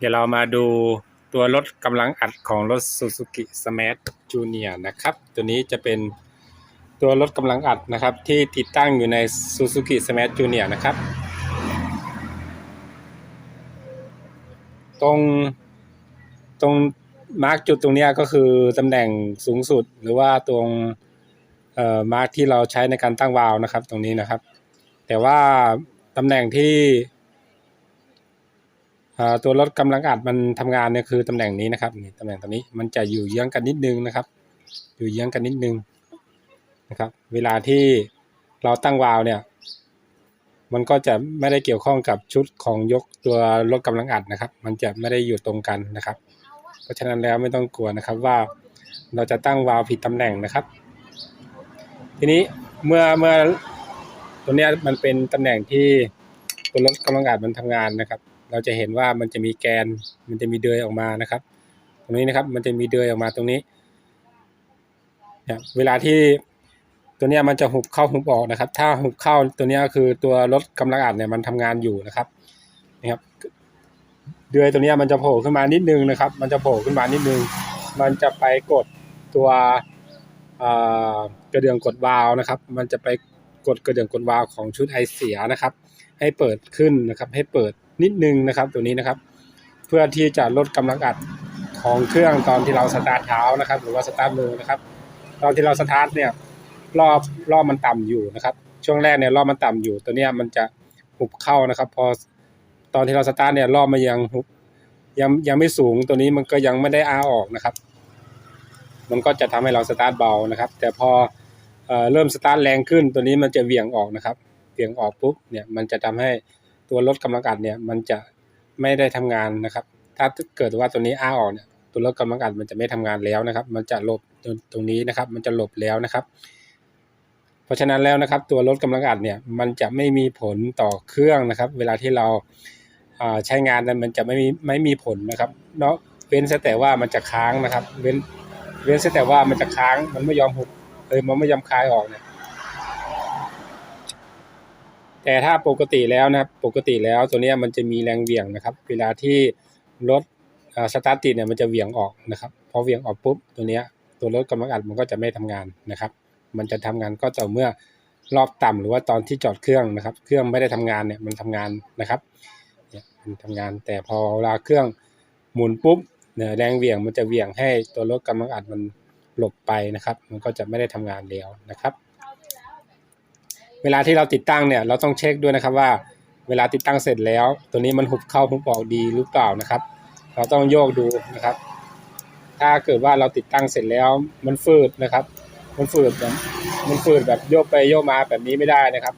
เดี๋ยวเรามาดูตัวรถกำลังอัดของรถ Suzuki Smash Junior นะครับ ตัวนี้จะเป็นตัวรถกำลังอัดนะครับ ที่ติดตั้งอยู่ใน Suzuki Smash Junior นะครับ ตรงตรงมาร์กจุดตรงนี้ก็คือตำแหน่งสูงสุดหรือว่าตรงเอ่อมาร์กที่เราใช้ในการตั้งวาล์วนะครับ ตรงนี้นะครับ แต่ว่าตำแหน่งที่ ตัวรถกำลังอัดมันทำงานเนี่ยคือตำแหน่งนี้นะครับนี่ตำแหน่งตรงนี้มันจะอยู่เยื้องกันนิดนึงนะครับ อยู่เยื้องกันนิดนึงนะครับ เวลาที่เราตั้งวาล์วเนี่ย มันก็จะไม่ได้เกี่ยวข้องกับชุดของยกตัวรถกำลังอัดนะครับ มันจะไม่ได้อยู่ตรงกันนะครับ เพราะฉะนั้นแล้วไม่ต้องกลัวนะครับว่าเราจะตั้งวาล์วผิดตำแหน่งนะครับ ทีนี้เมื่อเมื่อตัวเนี้ยมันเป็นตำแหน่งที่ตัวรถกำลังอัดมันทำงานนะครับ เราจะเห็นว่ามันจะมีแกน มันจะมีเดือยออกมานะครับ ตรงนี้นะครับ มันจะมีเดือยออกมาตรงนี้เนี่ยเวลาที่ตัวเนี้ยมันจะหุบเข้าหุบออกนะครับ ถ้าหุบเข้าตัวเนี้ยคือตัวรถกำลังอัดเนี่ยมันทำงานอยู่นะครับนะครับ เดือยตัวเนี้ยมันจะโผล่ขึ้นมานิดนึงนะครับ มันจะโผล่ขึ้นมานิดนึง มันจะไปกดตัวกระเดื่องกดวาล์วนะครับ มันจะไปกดกระเดื่องกดวาล์วของชุดไอเสียนะครับ ให้เปิดขึ้นนะครับ ให้เปิด นิดนึงนะครับ ตัวนี้นะครับ เพื่อที่จะลดกำลังอัดของเครื่องตอนที่เราสตาร์ทเท้านะครับ หรือว่าสตาร์ทมือนะครับ ตอนที่เราสตาร์ทเนี่ยรอบรอบมันต่ำอยู่นะครับ ช่วงแรกเนี่ยรอบมันต่ำอยู่ ตัวเนี้ยมันจะหุบเข้านะครับ พอตอนที่เราสตาร์ทเนี่ยรอบมันยังหุบยังยังไม่สูงตัวนี้มันก็ยังไม่ได้อ้าออกนะครับ มันก็จะทำให้เราสตาร์ทเบานะครับ แต่พอเริ่มสตาร์ทแรงขึ้นตัวนี้มันจะเวียงออกนะครับเวียงออกปุ๊บเนี่ยมันจะทำให้ ตัวรถกำลังอัดเนี่ยมันจะไม่ได้ทำงานนะครับ ถ้าเกิดว่าตัวนี้อ้าออกเนี่ยตัวรถกำลังอัดมันจะไม่ทำงานแล้วนะครับ มันจะหลบตรงนี้นะครับ มันจะหลบแล้วนะครับ เพราะฉะนั้นแล้วนะครับ ตัวรถกำลังอัดเนี่ยมันจะไม่มีผลต่อเครื่องนะครับ เวลาที่เราอ่าใช้งานนั้นมันจะไม่มีไม่มีผลนะครับเนาะเว้นแต่ว่ามันจะค้างนะครับ เว้นเว้นแต่ว่ามันจะค้างมันไม่ยอมหุบเออมันไม่ยอมคลายออกเนี่ย แต่ถ้าปกติแล้วนะครับปกติแล้วตัวนี้มันจะมีแรงเหวี่ยงนะครับ เวลาที่รถสตาร์ทติดเนี่ยมันจะเหวี่ยงออกนะครับพอเหวี่ยงออกปุ๊บตัวนี้ตัวรถกำลังอัดมันก็จะไม่ทำงานนะครับ มันจะทำงานก็ต่อเมื่อรอบต่ำหรือว่าตอนที่จอดเครื่องนะครับ เครื่องไม่ได้ทำงานเนี่ยมันทำงานนะครับมันทำงานแต่พอเวลาเครื่องหมุนปุ๊บเนี่ยแรงเหวี่ยงมันจะเหวี่ยงให้ตัวรถกำลังอัดมันหลบไปนะครับ มันก็จะไม่ได้ทำงานแล้วนะครับ เวลาที่เราติดตั้งเนี่ยเราต้องเช็คด้วยนะครับว่าเวลาติดตั้งเสร็จแล้ว ตัวนี้มันหุบเข้าหุบออกดีหรือเปล่านะครับ เราต้องโยกดูนะครับ ถ้าเกิดว่าเราติดตั้งเสร็จแล้วมันฟืดนะครับ มันฝืดแบบมันฝืดแบบโยกไปโยกมาแบบนี้ไม่ได้นะครับ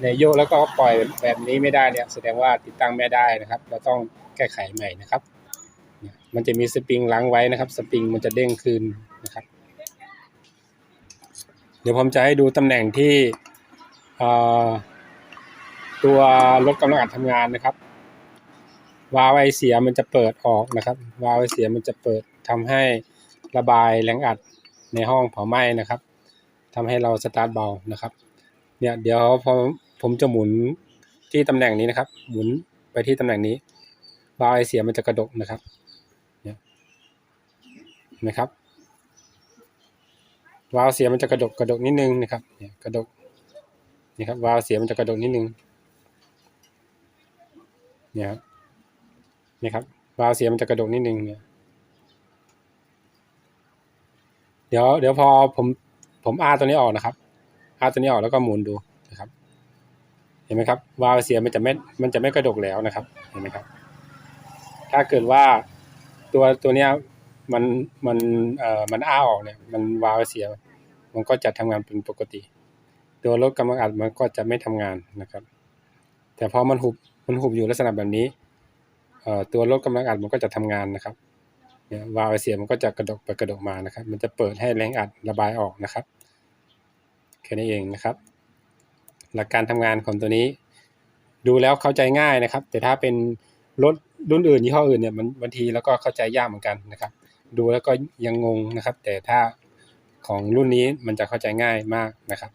เนี่ยโยกแล้วก็ปล่อยแบบนี้ไม่ได้เนี่ยแสดงว่าติดตั้งไม่ได้นะครับ เราต้องแก้ไขใหม่นะครับ มันจะมีสปริงล้างไว้นะครับ สปริงมันจะเด้งคืนนะครับ เดี๋ยวผมจะให้ดูตำแหน่งที่ ตัวรถกำลังอัดทำงานนะครับวาล์วไอเสียมันจะเปิดออกนะครับวาล์วไอเสียมันจะเปิดทำให้ระบายแรงอัดในห้องเผาไหม้นะครับทำให้เราสตาร์ทเบานะครับ เนี่ยเดี๋ยวพอผมจะหมุนที่ตำแหน่งนี้นะครับ หมุนไปที่ตำแหน่งนี้วาล์วไอเสียมันจะกระดกนะครับเนี่ยเห็นะครับวาล์วเสียมันจะกระดกกระดกนิดนึงนะครับเนี่ยกระดก นี่ครับวาล์วเสียมันจะกระดกนิดนึงเนี่ยครับนี่ครับวาล์วเสียมันจะกระดกนิดนึงเนี่ยเดี๋ยวเดี๋ยวพอผมผมอาตัวนี้ออกนะครับอาตัวนี้ออกแล้วก็หมุนดูนะครับ เห็นไหมครับวาล์วเสียมันจะไม่มันจะไม่กระดกแล้วนะครับ เห็นไหมครับ ถ้าเกิดว่าตัวตัวเนี้ยมันมันเอ่อมันอ้าออกเนี่ย มันวาล์วเสีย มันก็จะทำงานเป็นปกติ ตัวรถกำลังอัดมันก็จะไม่ทำงานนะครับ แต่พอมันหุบมันหุบอยู่ลักษณะแบบนี้เอ่อตัวรถกำลังอัดมันก็จะทำงานนะครับเนี่ยวาล์วเสียมันก็จะกระดกไปกระดกมานะครับ มันจะเปิดให้แรงอัดระบายออกนะครับแค่นี้เองนะครับ หลักการทำงานของตัวนี้ ดูแล้วเข้าใจง่ายนะครับ แต่ถ้าเป็นรถรุ่นอื่นยี่ห้ออื่นเนี่ยมันบางทีแล้วก็เข้าใจยากเหมือนกันนะครับ ดูแล้วก็ยังงงนะครับ แต่ถ้าของรุ่นนี้มันจะเข้าใจง่ายมากนะครับ